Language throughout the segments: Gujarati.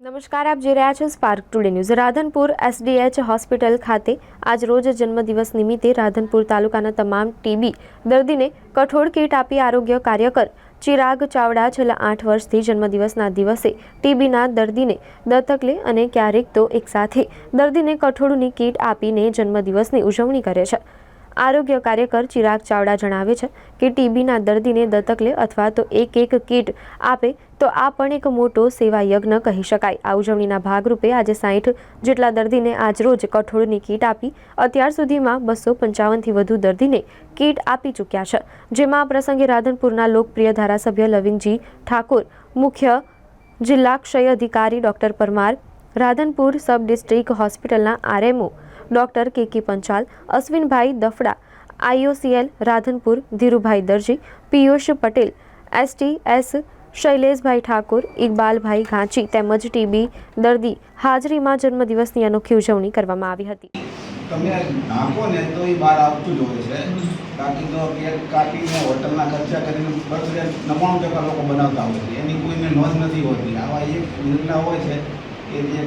નમસ્કાર, આપ જોઈ રહ્યા છો spark today news Radhanpur SDH hospital ખાતે આજ રોજ જન્મદિવસ નિમિત્તે રાધનપુર તાલુકાના તમામ ટીબી દર્દીને કઠોળ કીટ આપી આરોગ્ય કાર્યકર ચિરાગ ચાવડા છેલ્લા આઠ વર્ષથી જન્મદિવસના દિવસે ટીબીના દર્દીને દત્તક લે અને ક્યારેક તો એકસાથે દર્દીને કઠોળની કીટ આપીને જન્મદિવસની ઉજવણી કરે છે. આરોગ્ય કાર્યકર ચિરાગ ચાવડા જણાવે છે કે ટીબીના દર્દીને દત્તક લે અથવા તો એક એક કીટ આપે તો આ પણ એક મોટો સેવા યજ્ઞ કહી શકાય. આ ઉજવણીના ભાગરૂપે આજે સાઠ જેટલા દર્દીને આજરોજ કઠોળની કીટ આપી અત્યાર સુધીમાં બસો પંચાવનથી વધુ દર્દીને કીટ આપી ચૂક્યા છે. જેમાં આ પ્રસંગે રાધનપુરના લોકપ્રિય ધારાસભ્ય લવિંગજી ઠાકોર, મુખ્ય જિલ્લા ક્ષય અધિકારી doctor Parmar, Radhanpur sub district હોસ્પિટલના RMO doctor K K Panchal, Ashwinbhai Dafda, IOCL, Radhanpur, Dhirubhai Darji, Piyush Patel, ST, S, Shaileshbhai Thakor, Iqbalbhai Ghanchi તેમજ ટીબી દર્દી હાજરીમાં જન્મદિવસની અનોખી ઉજવણી કરવામાં આવી હતી. તમે નાખો ને તો એ બહાર આવતું જ હોય છે. બાકી તો કેક કાપીને હોટલના ખર્ચા કરીને બર્થડે નવ્વાણું ટકા લોકો બનાવતા હોય છે. એની કોઈને નોંધ નથી હોતી. આવા એક યોજના હોય છે કે જે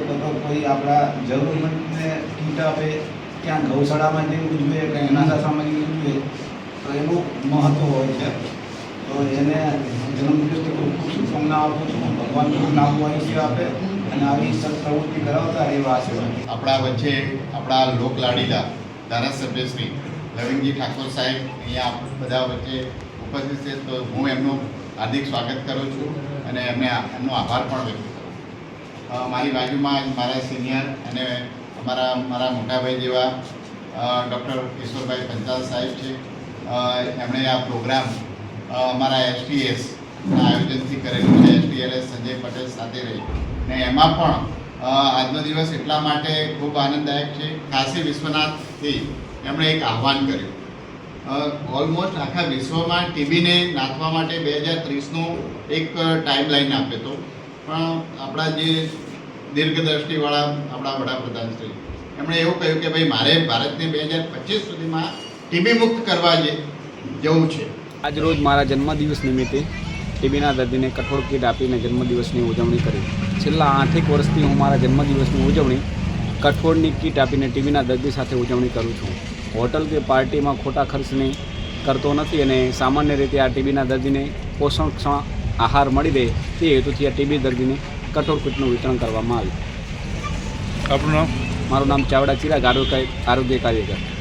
કોઈ આપણા જરૂરમંદને કીટ આપે, ક્યાં ગૌશાળામાં જેવું જોઈએ કે એના આશ્રમમાં જેવું જોઈએ, તો એનું મહત્ત્વ હોય છે. તો એને જન્મદિવસની ખૂબ ખૂબ શુભકામના આપું છું. ભગવાન ખૂબ લાંબુ આયુષ્ય આપે અને આવી સત્પ્રવૃત્તિ કરાવતા એવા આશીર્વાદ આપણા વચ્ચે આપણા લોકલાડીલા ધારાસભ્ય શ્રી લવિંગજી ઠાકોર સાહેબ અહીંયા બધા વચ્ચે ઉપસ્થિત છે. તો હું એમનું હાર્દિક સ્વાગત કરું છું અને એમને એમનો આભાર પણ વ્યક્ત છું. મારી બાજુમાં મારા સિનિયર અને અમારા મારા મોટાભાઈ જેવા ડૉક્ટર કિશોરભાઈ પંચાલ સાહેબ છે. એમણે આ પ્રોગ્રામ અમારા એસટીએસ આયોજનથી કરેલું છે. એસટીએલએસ સંજય પટેલ સાથે રહી. ને એમાં પણ આજનો દિવસ એટલા માટે ખૂબ આનંદદાયક છે. કાશી વિશ્વનાથથી એમણે એક આહ્વાન કર્યું. ઓલમોસ્ટ આખા વિશ્વમાં ટીબીને નાથવા માટે બે હજાર ત્રીસનું એક ટાઈમ લાઈન આપ્યો હતો. પણ આપણા જે દીર્ઘદ્રષ્ટિવાળા આપણા વડાપ્રધાન શ્રી એમણે એવું કહ્યું કે ભાઈ, મારે ભારતને બે હજાર પચીસ સુધીમાં ટીબી મુક્ત કરવા જવું છે. આજરોજ મારા જન્મદિવસ નિમિત્તે ટીબીના દર્દીને કઠોળ કીટ આપીને જન્મદિવસની ઉજવણી કરી. છેલ્લા આઠેક વર્ષથી હું મારા જન્મદિવસની ઉજવણી કઠોળની કીટ આપીને ટીબીના દર્દી સાથે ઉજવણી કરું છું. હોટલ કે પાર્ટીમાં ખોટા ખર્ચને કરતો નથી અને સામાન્ય રીતે આ ટીબીના દર્દીને પોષણક્ષમ આહાર મળી રહે તે હેતુથી આ ટીબી દર્દીને કઠોળ કીટનું વિતરણ કરવામાં આવ્યું. આપણું નામ? મારું નામ ચાવડા ચિરાગ આરોગ્ય આરોગ્ય કાર્યકર.